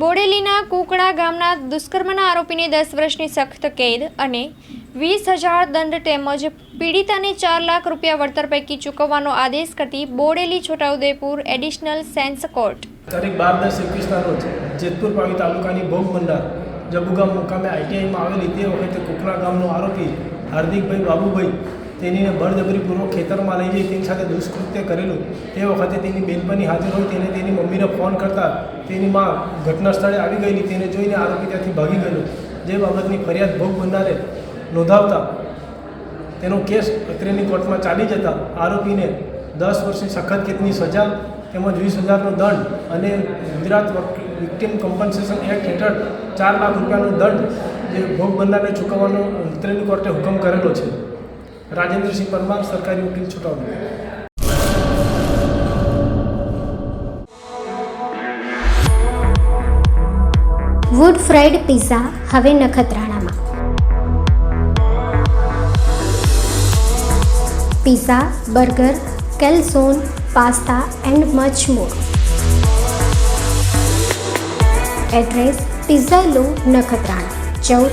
બોડેલીના કુકડા ગામના દુષ્કર્મના આરોપીને દસ વર્ષની સખ્ત કેદ અને વીસ હજાર દંડ તેમજ પીડિતાને ચાર લાખ રૂપિયા વળતર પૈકી ચૂકવવાનો આદેશ કરતી Bodeli Chhota Udepur additional sessions court. તારીખ બાર દસ એકવીસના રોજ જેતપુર પાવી તાલુકાની ભોગ ભંડાર જબુગામ મુકામે આઈટીઆઈમાં આવેલી તે વખતે કુકડા ગામનો આરોપી હાર્દિકભાઈ બાબુભાઈ તેનીને બળજબરીપૂર્વક ખેતરમાં લઈ જઈ તેની સાથે દુષ્કૃત્ય કરેલું. તે વખતે તેની બેનપણી હાજર હોય તેને તેની મમ્મીને ફોન કરતા તેની માં ઘટના સ્થળે આવી ગયેલી તેને જોઈને આરોપી ત્યાંથી ભાગી ગયેલો. જે બાબતની ફરિયાદ ભોગ બનનારે નોંધાવતા તેનો કેસ અત્રેની કોર્ટમાં ચાલી જતા આરોપીને દસ વર્ષની સખત કેદની સજા તેમજ વીસ હજારનો દંડ અને ગુજરાત વિક્ટિમ કોમ્પન્સેશન એક્ટ હેઠળ ચાર લાખ રૂપિયાનો દંડ જે ભોગ બનનારને ચૂકવવાનો અત્રેની કોર્ટે હુકમ કરેલો છે. રાજેન્દ્રસિંહ પરમાર, સરકારી વકીલ, છોટાઉદેપુર. વુડ ફ્રાઈડ પિઝા હવે નખત્રાણામાં. Pizza burger calzone pasta and much more address pizza લો નખત્રાણા ચૌદ